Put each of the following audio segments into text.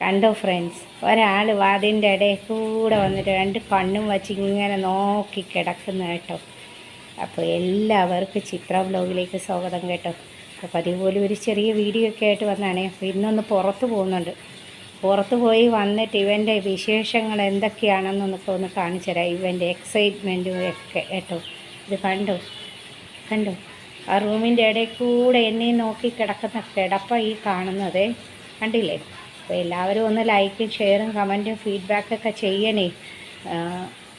കണ്ടോ ഫ്രണ്ട്സ് ഒരാൾ വാതിന്റെ ഇടയിൽ കൂടെ വന്നിട്ട് രണ്ട് കണ്ണും വച്ച് ഇങ്ങനെ നോക്കി കിടക്കുന്ന കേട്ടോ. അപ്പോൾ എല്ലാവർക്കും ചിത്ര ബ്ലോഗിലേക്ക് സ്വാഗതം കേട്ടോ. അപ്പോൾ അതുപോലെ ഒരു ചെറിയ വീഡിയോ ഒക്കെ ആയിട്ട് വന്നാണേ. അപ്പോൾ ഇന്നൊന്ന് പുറത്ത് പോകുന്നുണ്ട്. പുറത്ത് പോയി വന്നിട്ട് ഇവന്റെ വിശേഷങ്ങൾ എന്തൊക്കെയാണെന്നൊക്കെ ഒന്ന് കാണിച്ചു തരാം. ഇവന്റെ എക്സൈറ്റ്മെന്റും ഒക്കെ കേട്ടോ. ഇത് കണ്ടോ? കണ്ടോ? ആ റൂമിന്റെ ഇടയിൽ കൂടെ എന്നെ നോക്കി കിടക്കുന്ന കിടപ്പ ഈ കാണുന്നത്. കണ്ടില്ലേ? അപ്പോൾ എല്ലാവരും ഒന്ന് ലൈക്കും ഷെയറും കമന്റും ഫീഡ്ബാക്കൊക്കെ ചെയ്യണേ.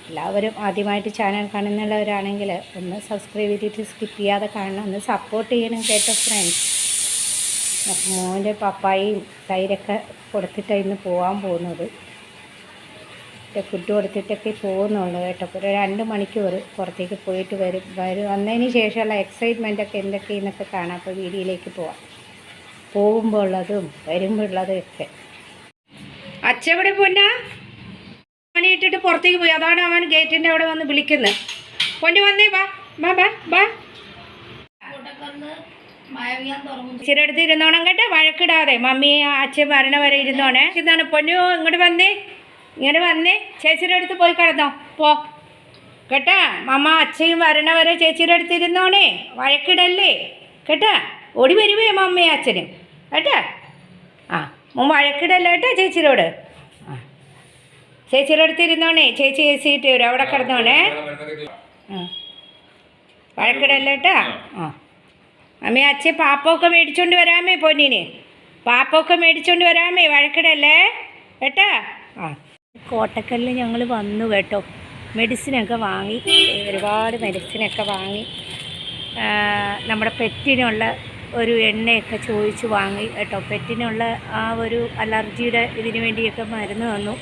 എല്ലാവരും ആദ്യമായിട്ട് ചാനൽ കാണുന്നുള്ളവരാണെങ്കിൽ ഒന്ന് സബ്സ്ക്രൈബ് ചെയ്തിട്ട് സ്കിപ്പ് ചെയ്യാതെ കാണണം. ഒന്ന് സപ്പോർട്ട് ചെയ്യണം കേട്ടോ ഫ്രണ്ട്സ് അപ്പം മോന്റെ പപ്പായും തൈരൊക്കെ കൊടുത്തിട്ടാണ് ഇന്ന് പോകാൻ പോകുന്നത്. ഫുഡ് കൊടുത്തിട്ടൊക്കെ പോകുന്നുള്ളൂ കേട്ടോ. ഒരു രണ്ട് മണിക്കൂർ പുറത്തേക്ക് പോയിട്ട് വരും. വരും വന്നതിന് ശേഷമുള്ള എക്സൈറ്റ്മെന്റൊക്കെ എന്തൊക്കെയെന്നൊക്കെ കാണാം. അപ്പോൾ വീഡിയോയിലേക്ക് പോവാം. പോകുമ്പോൾ ഉള്ളതും വരുമ്പോൾ ഉള്ളതും ഒക്കെ അച്ഛവിടെ പൊന്ന ഇട്ടിട്ട് പുറത്തേക്ക് പോയി. അതാണ് അവൻ ഗേറ്റിന്റെ അവിടെ വന്ന് വിളിക്കുന്നത് പൊന്നു വന്നേ വാ ബാ ബാ ഇച്ചിരി അടുത്ത് ഇരുന്നോണം കേട്ടോ വഴക്കിടാതെ. മമ്മി അച്ഛൻ വരണ വരെ ഇരുന്നോണേ. ഇതാണ് പൊന്നു ഇങ്ങോട്ട് വന്നേ. ഇങ്ങനെ വന്നേ. ചേച്ചിയുടെ അടുത്ത് പോയി കിടന്നോ. പോ. കേട്ടാ? മമ്മ അച്ഛയും വരണ വരെ ചേച്ചിയുടെ അടുത്ത് ഇരുന്നോണേ. വഴക്കിടല്ലേ. കേട്ടാ? ഓടി വരുവേ മമ്മയും അച്ഛനും. കേട്ടാ? ആ മോൻ വഴക്കിടല്ലോ കേട്ടോ ചേച്ചിയോട്. ആ. ചേച്ചിയുടെ അടുത്ത് ഇരുന്നോണേ ചേച്ചി എ വരും. അവിടെ കിടന്നോണേ. ആ. വഴക്കിടല്ലോ കേട്ടാ. ആ. അമ്മേ അച്ഛൻ പാപ്പൊക്കെ മേടിച്ചോണ്ട് വരാമേ പൊന്നിന്. പാപ്പൊക്കെ മേടിച്ചോണ്ട് വരാമേ വഴക്കിടല്ലേ? കേട്ടാ? ആ. കോട്ടക്കല്ലിൽ ഞങ്ങൾ വന്നു കേട്ടോ. മെഡിസിനൊക്കെ വാങ്ങി. ഒരുപാട് മെഡിസിനൊക്കെ വാങ്ങി. നമ്മുടെ പെറ്റിനുള്ള ഒരു എണ്ണയൊക്കെ ചോദിച്ച് വാങ്ങി കേട്ടോ. പെറ്റിനുള്ള ആ ഒരു അലർജിയുടെ ഇതിന് വേണ്ടിയൊക്കെ മരുന്ന് തന്നു.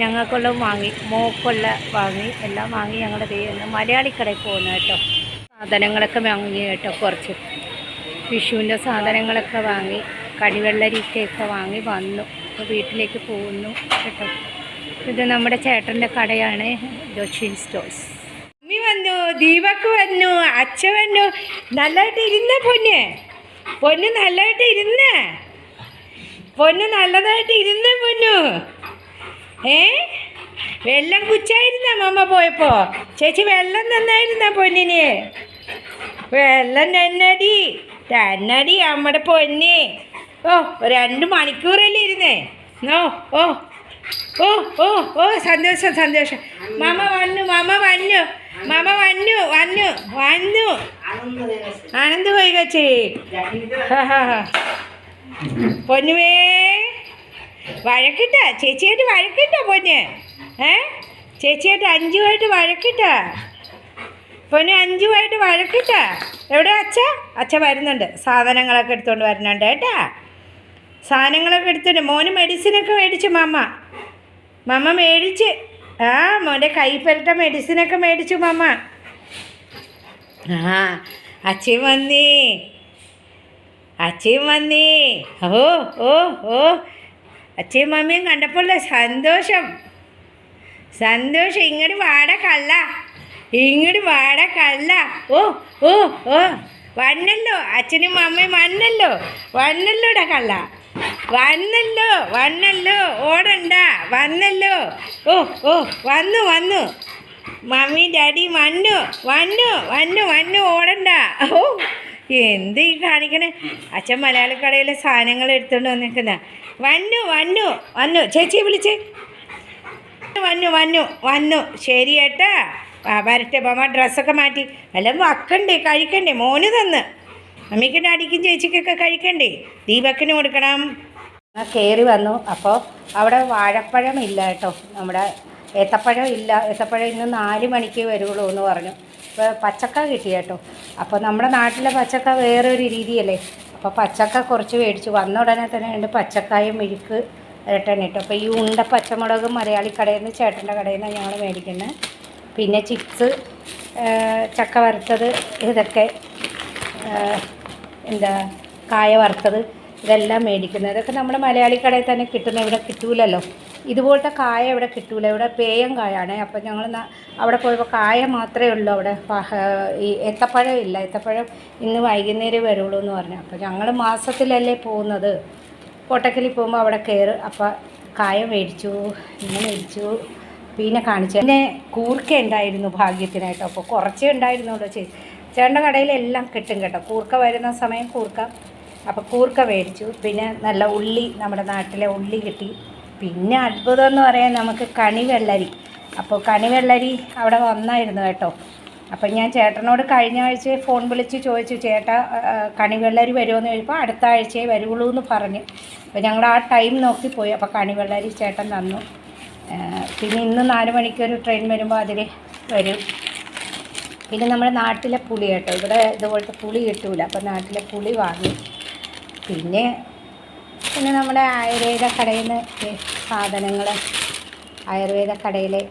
ഞങ്ങൾക്കുള്ള വാങ്ങി മോക്കുള്ള വാങ്ങി എല്ലാം വാങ്ങി ഞങ്ങളുടെ ദൈവം മലയാളിക്കടയിൽ പോകുന്നു കേട്ടോ. സാധനങ്ങളൊക്കെ വാങ്ങി കേട്ടോ കുറച്ച്. വിഷുവിന്റെ സാധനങ്ങളൊക്കെ വാങ്ങി കടിവെള്ളരിക്കയൊക്കെ വാങ്ങി വന്നു. അപ്പോൾ വീട്ടിലേക്ക് പോകുന്നു കേട്ടോ. ഇത് നമ്മുടെ ചേട്ടന്റെ കടയാണ് ദക്ഷിൺ സ്റ്റോഴ്സ്. ദീപക്ക് വന്നു അച്ഛ വന്നു. നല്ലതായിട്ട് ഇരുന്ന പൊന്ന്. പൊന്ന് നല്ലതായിട്ട് ഇരുന്ന. പൊന്ന് നല്ലതായിട്ട് ഇരുന്ന പൊന്നു. ഏ? വെള്ളം കുച്ചായിരുന്ന മമ്മ പോയപ്പോ? ചേച്ചി വെള്ളം തന്നായിരുന്ന പൊന്നിന്? വെള്ളം തന്നടി തന്നടി അമ്മടെ പൊന്ന്. ഓ രണ്ട് മണിക്കൂറല്ലേ ഇരുന്നേ. ഓ ഓ. ഓ ഓ ഓ സന്തോഷം സന്തോഷം. മാമ വന്നു മാമ വന്നു മാമ വന്നു വന്നു വന്നു. ആനന്ദ് പോയി കച്ചി. പൊന്നുവേ. വഴക്കിട്ട? ചേച്ചിയായിട്ട് വഴക്കിട്ട പൊന്ന്? ഏ? ചേച്ചിയായിട്ട് അഞ്ചുമായിട്ട് വഴക്കിട്ട? പൊന്നു അഞ്ചുമായിട്ട് വഴക്കിട്ട? എവിടെ അച്ഛ? അച്ഛ വരുന്നുണ്ട്. സാധനങ്ങളൊക്കെ എടുത്തുകൊണ്ട് വരുന്നുണ്ട് കേട്ടാ. സാധനങ്ങളൊക്കെ എടുത്തിട്ട് മോന് മെഡിസിനൊക്കെ മേടിച്ചു മമ്മ. മമ്മ മേടിച്ച്. ആ മോന്റെ കൈപ്പരട്ട മെഡിസിനൊക്കെ മേടിച്ചു മമ്മ. ആ അച്ഛൻ വന്നേ. അച്ഛയും വന്നേ. ഓ ഓ ഓ. അച്ഛയും മമ്മിയും കണ്ടപ്പോൾ സന്തോഷം. സന്തോഷം. ഇങ്ങോട്ട് വാട കള്ള. ഇങ്ങോട്ട് വാട കള്ള. ഓ ഓ ഓ. വന്നല്ലോ. അച്ഛനും അമ്മയും വന്നല്ലോ. വന്നല്ലോടാ കള്ള. വന്നല്ലോ വന്നല്ലോ ഓടണ്ട വന്നല്ലോ. ഓ ഓ വന്നു വന്നു. മമ്മി ഡാഡി വന്നു വന്നു വന്നു വന്നു ഓടണ്ട. ഓ എന്ത് ഈ കാണിക്കണേ? അച്ഛൻ മലയാളക്കടയിലെ സാധനങ്ങൾ എടുത്തുകൊണ്ട് വന്നിരിക്കുന്ന. വന്നു വന്നു വന്നു. ചേച്ചി വിളിച്ച്. വന്നു വന്നു വന്നു. ശരി ഏട്ടാ. വരട്ടെ മാമ ഡ്രസ്സൊക്കെ മാറ്റി. എല്ലാം വക്കണ്ടേ കഴിക്കണ്ടേ? മോന് തന്ന്. അമ്മയ്ക്കും അടിക്കും ചേച്ചിക്കൊക്കെ കഴിക്കണ്ടേ? ദീപക്കിന് കൊടുക്കണം. കയറി വന്നു. അപ്പോൾ അവിടെ വാഴപ്പഴം ഇല്ല കേട്ടോ. നമ്മുടെ ഏത്തപ്പഴം ഇല്ല. ഏത്തപ്പഴം ഇന്ന് നാല് മണിക്ക് വരുള്ളൂ എന്ന് പറഞ്ഞു. അപ്പോൾ പച്ചക്ക കിട്ടി കേട്ടോ. അപ്പോൾ നമ്മുടെ നാട്ടിലെ പച്ചക്ക വേറൊരു രീതിയല്ലേ? അപ്പോൾ പച്ചക്ക കുറച്ച് മേടിച്ചു. വന്ന ഉടനെ തന്നെ രണ്ട് പച്ചക്കായും മെഴുക്ക് ഇരട്ടണ കേട്ടോ അപ്പോൾ ഈ ഉണ്ട പച്ചമുളകും മലയാളി കടയിൽ നിന്ന് ചേട്ടന്റെ കടയിൽ നിന്ന് ഞങ്ങൾ മേടിക്കുന്നത്. പിന്നെ ചിപ്സ് ചക്ക വറുത്തത് ഇതൊക്കെ എന്താ കായ വറുത്തത് ഇതെല്ലാം മേടിക്കുന്നത്. ഇതൊക്കെ നമ്മുടെ മലയാളി കടയിൽ തന്നെ കിട്ടുന്ന ഇവിടെ കിട്ടൂലല്ലോ. ഇതുപോലത്തെ കായ ഇവിടെ കിട്ടൂല. ഇവിടെ പേയം കായാണ്. അപ്പോൾ ഞങ്ങൾ അവിടെ പോയപ്പോൾ കായ മാത്രമേ ഉള്ളൂ അവിടെ. ഈ ഏത്തപ്പഴം ഇല്ല. ഏത്തപ്പഴം ഇന്ന് വൈകുന്നേരം വരുള്ളൂ എന്ന് പറഞ്ഞു. അപ്പോൾ ഞങ്ങൾ മാസത്തിലല്ലേ പോകുന്നത്. കോട്ടക്കലിൽ പോകുമ്പോൾ അവിടെ കയറ് അപ്പോൾ കായ മേടിച്ചു ഇങ്ങനെ മേടിച്ചു പിന്നെ കാണിച്ചു. പിന്നെ കൂർക്ക ഉണ്ടായിരുന്നു ഭാഗ്യത്തിനായിട്ടോ. അപ്പോൾ കുറച്ചേ ഉണ്ടായിരുന്നുള്ളൂ. ചേച്ചി ചേട്ടന്റെ കടയിൽ എല്ലാം കിട്ടും കേട്ടോ. കൂർക്ക വരുന്ന സമയം കൂർക്ക. അപ്പോൾ കൂർക്ക മേടിച്ചു. പിന്നെ നല്ല ഉള്ളി നമ്മുടെ നാട്ടിലെ ഉള്ളി കിട്ടി. പിന്നെ അത്ഭുതം എന്ന് പറയാൻ നമുക്ക് കണിവെള്ളരി. അപ്പോൾ കണിവെള്ളരി അവിടെ വന്നായിരുന്നു കേട്ടോ. അപ്പം ഞാൻ ചേട്ടനോട് കഴിഞ്ഞ ആഴ്ച ഫോൺ വിളിച്ച് ചോദിച്ചു ചേട്ടാ കണിവെള്ളരി വരുമെന്ന് ചോദിച്ചപ്പോൾ അടുത്ത ആഴ്ചയെ വരുള്ളൂ എന്ന് പറഞ്ഞു. അപ്പോൾ ഞങ്ങൾ ആ ടൈം നോക്കി പോയി. അപ്പോൾ കണിവെള്ളരി ചേട്ടൻ തന്നു. പിന്നെ ഇന്ന് നാല് മണിക്കൊരു ട്രെയിൻ വരുമ്പോൾ അതിൽ വരും. പിന്നെ നമ്മുടെ നാട്ടിലെ പുളി കേട്ടോ. ഇവിടെ ഇതുപോലത്തെ പുളി കിട്ടൂല. അപ്പോൾ നാട്ടിലെ പുളി വാങ്ങി. പിന്നെ പിന്നെ നമ്മുടെ ആയുർവേദ കടയിൽ നിന്ന് സാധനങ്ങൾ ആയുർവേദ കടയിലെ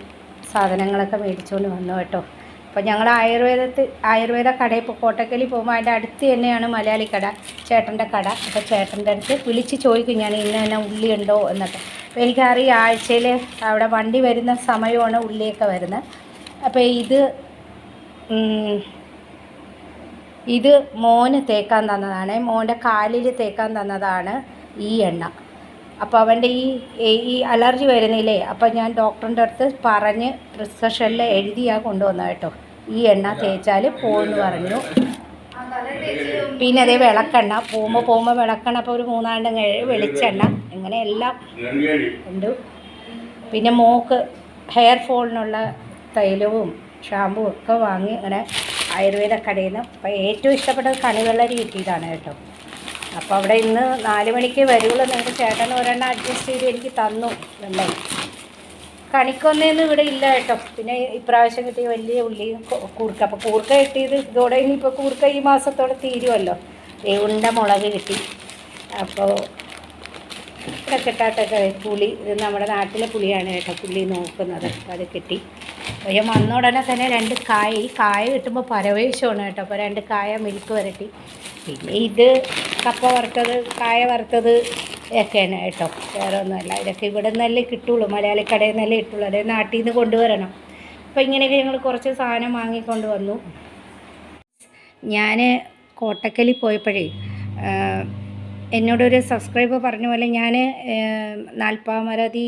സാധനങ്ങളൊക്കെ മേടിച്ചുകൊണ്ട് വന്നു കേട്ടോ. അപ്പോൾ ഞങ്ങൾ ആയുർവേദത്തിൽ ആയുർവേദ കടയിൽ ഇപ്പോൾ കോട്ടക്കലിൽ പോകുമ്പോൾ അതിന്റെ അടുത്ത് തന്നെയാണ് മലയാളി കട ചേട്ടന്റെ കട. അപ്പോൾ ചേട്ടന്റെ അടുത്ത് വിളിച്ച് ചോദിക്കും ഞാൻ ഇന്ന തന്നെ ഉള്ളി ഉണ്ടോ? എന്നൊക്കെ. അപ്പോൾ എനിക്കറിയാം ആഴ്ചയിൽ അവിടെ വണ്ടി വരുന്ന സമയമാണ് ഉള്ളിയൊക്കെ വരുന്നത്. അപ്പോൾ ഇത് ഇത് മോന് തേക്കാൻ തന്നതാണ്. മോന്റെ കാലിൽ തേക്കാൻ തന്നതാണ് ഈ എണ്ണ. അപ്പോൾ അവന്റെ ഈ ഈ അലർജി വരുന്നില്ലേ അപ്പോൾ ഞാൻ ഡോക്ടറിന്റെ അടുത്ത് പറഞ്ഞ് പ്രിസ്ക്രിപ്ഷനിൽ എഴുതിയാ കൊണ്ടുവന്നത് കേട്ടോ. ഈ എണ്ണ തേച്ചാൽ പോകുമെന്ന് പറഞ്ഞു. പിന്നെ അതേ വിളക്കെണ്ണ പോകുമ്പോൾ പോകുമ്പോൾ വിളക്കെണ്ണ അപ്പോൾ ഒരു മൂന്നാണ്ട് വെളിച്ചെണ്ണ ഇങ്ങനെ എല്ലാം ഉണ്ട്. പിന്നെ മോക്ക് ഹെയർ ഫോളിനുള്ള തൈലവും ഷാമ്പുവും ഒക്കെ വാങ്ങി ഇങ്ങനെ ആയുർവേദ കടയിൽ നിന്ന് അപ്പോൾ ഏറ്റവും ഇഷ്ടപ്പെട്ടത് കണിവെള്ളരി കിട്ടിയതാണ് കേട്ടോ. അപ്പോൾ അവിടെ ഇന്ന് നാല് മണിക്ക് വരുള്ളൂ നിങ്ങൾക്ക് ചേട്ടൻ ഒരെണ്ണം അഡ്ജസ്റ്റ് ചെയ്ത് എനിക്ക് തന്നു വെള്ളം കണിക്കൊന്നേന്ന് ഇവിടെ ഇല്ല കേട്ടോ. പിന്നെ ഇപ്രാവശ്യം കിട്ടിയ വലിയ ഉള്ളി കൂർക്ക. അപ്പോൾ കൂർക്ക കിട്ടിയത് ഇതോടെ ഇനിയിപ്പോൾ കൂർക്ക ഈ മാസത്തോടെ തീരുമല്ലോ. ഉണ്ട മുളക് കിട്ടി. അപ്പോൾ ഇവിടെ കിട്ടാത്തൊക്കെ പുളി ഇത് നമ്മുടെ നാട്ടിലെ പുളിയാണ് കേട്ടോ. പുളി നോക്കുന്നത്. അത് കിട്ടി. അപ്പോൾ വന്ന ഉടനെ തന്നെ രണ്ട് കായ ഈ കായ കിട്ടുമ്പോൾ പരവേശമാണ് കേട്ടോ. അപ്പോൾ രണ്ട് കായ മിൽക്ക് വരട്ടി. പിന്നെ ഇത് കപ്പ വറുത്തത് കായ വറുത്തത് ഒക്കെയാണ് കേട്ടോ. വേറെ ഒന്നുമല്ല. ഇതൊക്കെ ഇവിടെ നിന്നല്ലേ കിട്ടുള്ളൂ. മലയാളി കടയിൽ നിന്നല്ലേ കിട്ടുള്ളൂ. അതായത് നാട്ടിൽ നിന്ന് കൊണ്ടുവരണം. അപ്പോൾ ഇങ്ങനെയൊക്കെ ഞങ്ങൾ കുറച്ച് സാധനം വാങ്ങിക്കൊണ്ട് വന്നു. ഞാൻ കോട്ടക്കലിൽ പോയപ്പോഴേ എന്നോടൊരു സബ്സ്ക്രൈബർ പറഞ്ഞ പോലെ ഞാൻ നാൽപ്പാമരതി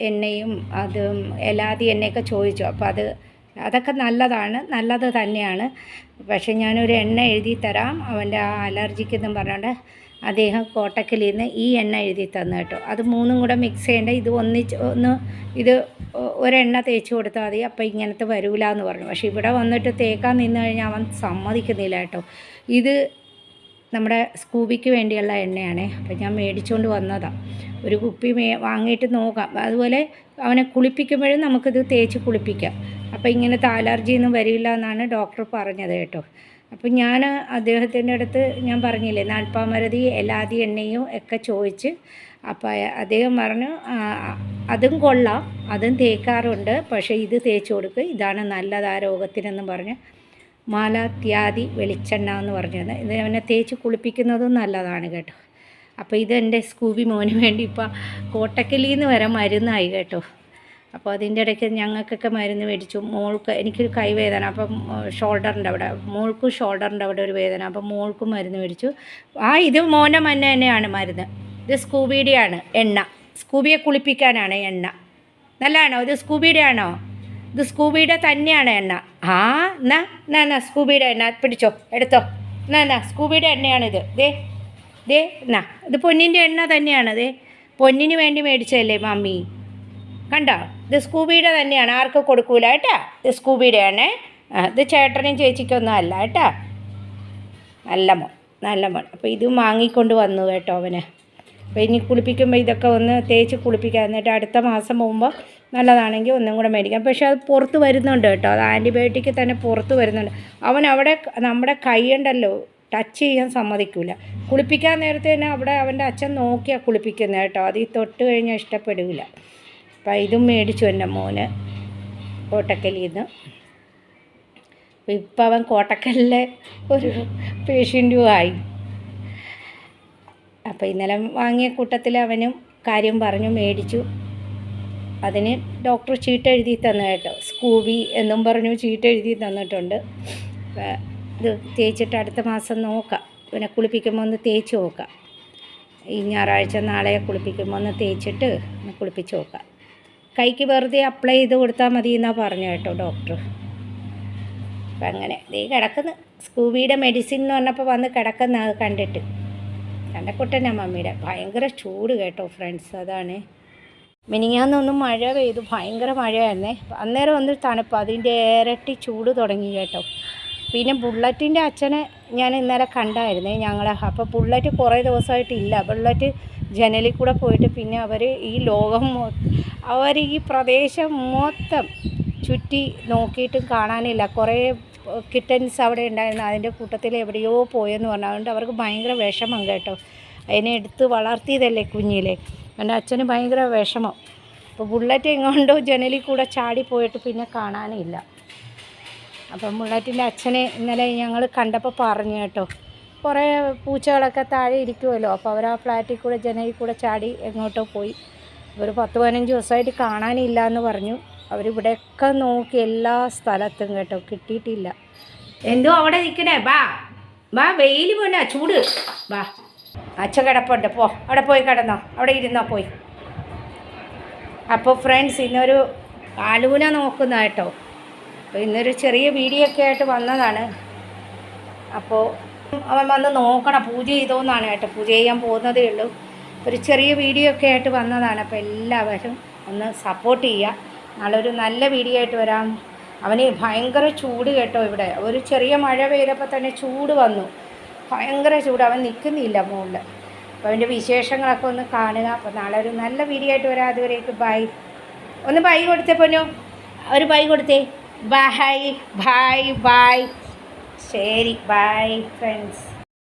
എണ്ണയും അതും എലാതി എണ്ണയൊക്കെ ചോദിച്ചു. അപ്പോൾ അത് അതൊക്കെ നല്ലതാണ്. നല്ലത് തന്നെയാണ്. പക്ഷെ ഞാനൊരു എണ്ണ എഴുതി തരാം. അവന്റെ ആ അലർജിക്കെന്നും പറഞ്ഞുകൊണ്ട് അദ്ദേഹം കോട്ടക്കിൽ നിന്ന് ഈ എണ്ണ എഴുതി തന്നു കേട്ടോ. അത് മൂന്നും കൂടെ മിക്സ് ചെയ്യേണ്ട. ഇത് ഒന്നിച്ച് ഒന്ന് ഇത് ഒരെണ്ണ തേച്ച് കൊടുത്താൽ മതി. അപ്പോൾ ഇങ്ങനത്തെ വരൂല എന്ന് പറഞ്ഞു. പക്ഷേ ഇവിടെ വന്നിട്ട് തേക്കാൻ നിന്ന് കഴിഞ്ഞാൽ അവൻ സമ്മതിക്കുന്നില്ല കേട്ടോ. ഇത് നമ്മുടെ സ്കൂബിക്ക് വേണ്ടിയുള്ള എണ്ണയാണേ. അപ്പോൾ ഞാൻ മേടിച്ചുകൊണ്ട് വന്നതാണ് ഒരു കുപ്പി വാങ്ങിയിട്ട് നോക്കാം. അതുപോലെ അവനെ കുളിപ്പിക്കുമ്പോഴും നമുക്കിത് തേച്ച് കുളിപ്പിക്കാം. അപ്പോൾ ഇങ്ങനത്തെ അലർജിയൊന്നും വരില്ല എന്നാണ് ഡോക്ടർ പറഞ്ഞത് കേട്ടോ. അപ്പം ഞാൻ അദ്ദേഹത്തിന്റെ അടുത്ത് ഞാൻ പറഞ്ഞില്ലേ നാൽപ്പാമരതി എല്ലാതി എണ്ണയും ഒക്കെ ചോദിച്ച് അപ്പോൾ അദ്ദേഹം പറഞ്ഞു "ആ, അതും കൊള്ളാം അതും തേക്കാറുണ്ട് പക്ഷേ ഇത് തേച്ച് കൊടുക്കുക ഇതാണ് നല്ലത് ആ രോഗത്തിനെന്ന് പറഞ്ഞ് മാലാത്യാദി വെളിച്ചെണ്ണ എന്ന് പറഞ്ഞത്. ഇത് അവനെ തേച്ച് കുളിപ്പിക്കുന്നതും നല്ലതാണ് കേട്ടോ. അപ്പോൾ ഇത് എന്റെ സ്കൂബി മോന് വേണ്ടി ഇപ്പോൾ കോട്ടക്കലിൽ നിന്ന് വരെ മരുന്നായി കേട്ടോ. അപ്പോൾ അതിന്റെ ഇടയ്ക്ക് ഞങ്ങൾക്കൊക്കെ മരുന്ന് മേടിച്ചു. മോൾക്ക് എനിക്കൊരു കൈവേദന അപ്പം ഷോൾഡറിന്റെ അവിടെ മോൾക്കും ഷോൾഡറിന്റെ അവിടെ ഒരു വേദന അപ്പം മോൾക്കും മരുന്ന് മേടിച്ചു. ആ ഇത് മോനെ മന്ന തന്നെയാണ് മരുന്ന്. ഇത് സ്കൂബിയുടെയാണ് എണ്ണ. സ്കൂബിയെ കുളിപ്പിക്കാനാണ് എണ്ണ. നല്ലതാണോ? ഇത് സ്കൂബിയുടെ ആണോ ഇത് സ്കൂബിയുടെ തന്നെയാണ് എണ്ണ. ആ എന്നാ എന്നാ സ്കൂബിയുടെ എണ്ണ. പിടിച്ചോ എടുത്തോ. എന്നാ എന്നാ സ്കൂബിയുടെ എണ്ണയാണിത്. ദേ ദേ എന്നാ ഇത് പൊന്നിന്റെ എണ്ണ തന്നെയാണ്. ദേ പൊന്നിന് വേണ്ടി മേടിച്ചതല്ലേ മമ്മി? കണ്ടോ? ഇത് സ്കൂബിയുടെ തന്നെയാണ്. ആർക്കും കൊടുക്കൂല കേട്ടാ? ഇത് സ്കൂബിയുടെ ആണേ ഇത് ചേട്ടനും ചേച്ചിക്കൊന്നും അല്ല കേട്ടാ? നല്ല മോൻ നല്ല മോൻ. അപ്പോൾ ഇതും വാങ്ങിക്കൊണ്ട് വന്നു കേട്ടോ അവന്. അപ്പോൾ ഇനി കുളിപ്പിക്കുമ്പോൾ ഇതൊക്കെ ഒന്ന് തേച്ച് കുളിപ്പിക്കാം. എന്നിട്ട് അടുത്ത മാസം പോകുമ്പോൾ നല്ലതാണെങ്കിൽ ഒന്നും കൂടെ മേടിക്കാം. പക്ഷേ അത് പുറത്ത് വരുന്നുണ്ട് കേട്ടോ. അത് ആന്റിബയോട്ടിക്ക് തന്നെ പുറത്ത് വരുന്നുണ്ട്. അവൻ അവിടെ നമ്മുടെ കൈ ഉണ്ടല്ലോ ടച്ച് ചെയ്യാൻ സമ്മതിക്കില്ല കുളിപ്പിക്കാൻ നേരത്തെ തന്നെ അവിടെ അവന്റെ അച്ഛൻ നോക്കിയാൽ കുളിപ്പിക്കുന്നത് കേട്ടോ. അത് ഈ തൊട്ട് കഴിഞ്ഞാൽ ഇഷ്ടപ്പെടില്ല അപ്പം ഇതും മേടിച്ചു എന്റെ മോന് കോട്ടക്കലിൽ നിന്ന് ഇപ്പം അവൻ കോട്ടക്കലിലെ ഒരു പേഷ്യന്റും ആയി. അപ്പോൾ ഇന്നലെ വാങ്ങിയ കൂട്ടത്തിൽ അവനും കാര്യം പറഞ്ഞു മേടിച്ചു. അതിന് ഡോക്ടർ ചീട്ട് എഴുതി തന്നു കേട്ടോ. സ്കൂബി എന്നും പറഞ്ഞു ചീട്ട് എഴുതി തന്നിട്ടുണ്ട്. ഇത് തേച്ചിട്ട് അടുത്ത മാസം നോക്കാം. പിന്നെ കുളിപ്പിക്കുമ്പോൾ ഒന്ന് തേച്ച് നോക്കാം. ഈ ഞായറാഴ്ച നാളെ കുളിപ്പിക്കുമ്പോൾ ഒന്ന് തേച്ചിട്ട് ഒന്ന് കുളിപ്പിച്ച് നോക്കാം. കൈക്ക് വെറുതെ അപ്ലൈ ചെയ്ത് കൊടുത്താൽ മതി എന്നാണ് പറഞ്ഞു കേട്ടോ ഡോക്ടർ അപ്പം അങ്ങനെ. നീ കിടക്കുന്നു. സ്കൂബിയുടെ മെഡിസിൻ എന്ന് പറഞ്ഞപ്പോൾ വന്ന് കിടക്കുന്ന അത് കണ്ടിട്ട്. കണ്ടക്കുട്ടനാ മമ്മിയുടെ ഭയങ്കര ചൂട് കേട്ടോ ഫ്രണ്ട്സ് അതാണ്. മിനിങ്ങാന്നൊന്നും മഴ പെയ്തു. ഭയങ്കര മഴയായിരുന്നേ. അന്നേരം ഒന്ന് തണുപ്പ്. അതിന്റെ ഇരട്ടി ചൂട് തുടങ്ങി കേട്ടോ. പിന്നെ ബുള്ളറ്റിന്റെ അച്ഛനെ ഞാൻ ഇന്നലെ കണ്ടായിരുന്നു ഞങ്ങളെ. അപ്പോൾ ബുള്ളറ്റ് കുറേ ദിവസമായിട്ടില്ല. ബുള്ളറ്റ് ജനലിൽ കൂടെ പോയിട്ട് പിന്നെ അവർ ഈ ലോകം അവർ ഈ പ്രദേശം മൊത്തം ചുറ്റി നോക്കിയിട്ടും കാണാനില്ല. കുറേ കിട്ടൻസ് അവിടെ ഉണ്ടായിരുന്നു. അതിന്റെ കൂട്ടത്തിൽ എവിടെയോ പോയെന്ന് പറഞ്ഞു. അതുകൊണ്ട് അവർക്ക് ഭയങ്കര വിഷമം കേട്ടോ. അതിനെ എടുത്ത് വളർത്തിയതല്ലേ കുഞ്ഞിലെ. എന്റെ അച്ഛന് ഭയങ്കര വിഷമം. അപ്പോൾ ബുള്ളറ്റ് എങ്ങോണ്ടോ ജനലിൽ കൂടെ ചാടി ചാടിപ്പോയിട്ട് പിന്നെ കാണാനില്ല. അപ്പം ബുള്ളറ്റിന്റെ അച്ഛനെ ഇന്നലെ ഞങ്ങൾ കണ്ടപ്പോൾ പറഞ്ഞു കേട്ടോ. കുറേ പൂച്ചകളൊക്കെ താഴെ ഇരിക്കുമല്ലോ അപ്പോൾ അവർ ആ ഫ്ലാറ്റിൽ കൂടെ ജനലിൽ കൂടെ ചാടി എങ്ങോട്ടോ പോയി. ഒരു പത്ത് പതിനഞ്ച് ദിവസമായിട്ട് കാണാനില്ല എന്ന് പറഞ്ഞു. അവരിവിടെയൊക്കെ നോക്കി എല്ലാ സ്ഥലത്തും കേട്ടോ. കിട്ടിയിട്ടില്ല. എന്തോ അവിടെ നിൽക്കണേ? ബാ. ബാ വെയിൽ പോന്നെ ചൂട്. ബാ. അച്ഛ കിടപ്പുണ്ട്. പോ. അവിടെ പോയി കിടന്നോ. അവിടെ ഇരുന്നോ പോയി. അപ്പോൾ ഫ്രണ്ട്സ് ഇന്നൊരു ആലൂന നോക്കുന്ന കേട്ടോ. അപ്പോൾ ഇന്നൊരു ചെറിയ വീഡിയോ ഒക്കെ ആയിട്ട് വന്നതാണ്. അപ്പോൾ അവൻ വന്ന് നോക്കണം പൂജ ചെയ്തോന്നാണ് കേട്ടോ പൂജ ചെയ്യാൻ പോകുന്നതേ ഉള്ളൂ. ഒരു ചെറിയ വീഡിയോ ഒക്കെ ആയിട്ട് വന്നതാണ്. അപ്പോൾ എല്ലാവരും ഒന്ന് സപ്പോർട്ട് ചെയ്യുക നാളെ ഒരു നല്ല വീഡിയോ ആയിട്ട് വരാം. അവന് ഭയങ്കര ചൂട് കേട്ടോ ഇവിടെ. ഒരു ചെറിയ മഴ പെയ്തപ്പോൾ തന്നെ ചൂട് വന്നു. ഭയങ്കര ചൂട്. അവൻ നിൽക്കുന്നില്ല മുകളിൽ അപ്പോൾ അവന്റെ വിശേഷങ്ങളൊക്കെ ഒന്ന് കാണുക. അപ്പോൾ നാളെ ഒരു നല്ല വീഡിയോ ആയിട്ട് വരാം. അതുവരേക്ക് ബൈ ഒന്ന് ബൈ കൊടുത്തേ പൊന്നു? ഒരു ബൈ കൊടുത്തേ. ബൈ ബൈ ബൈ ശരി ബൈ ഫ്രണ്ട്സ്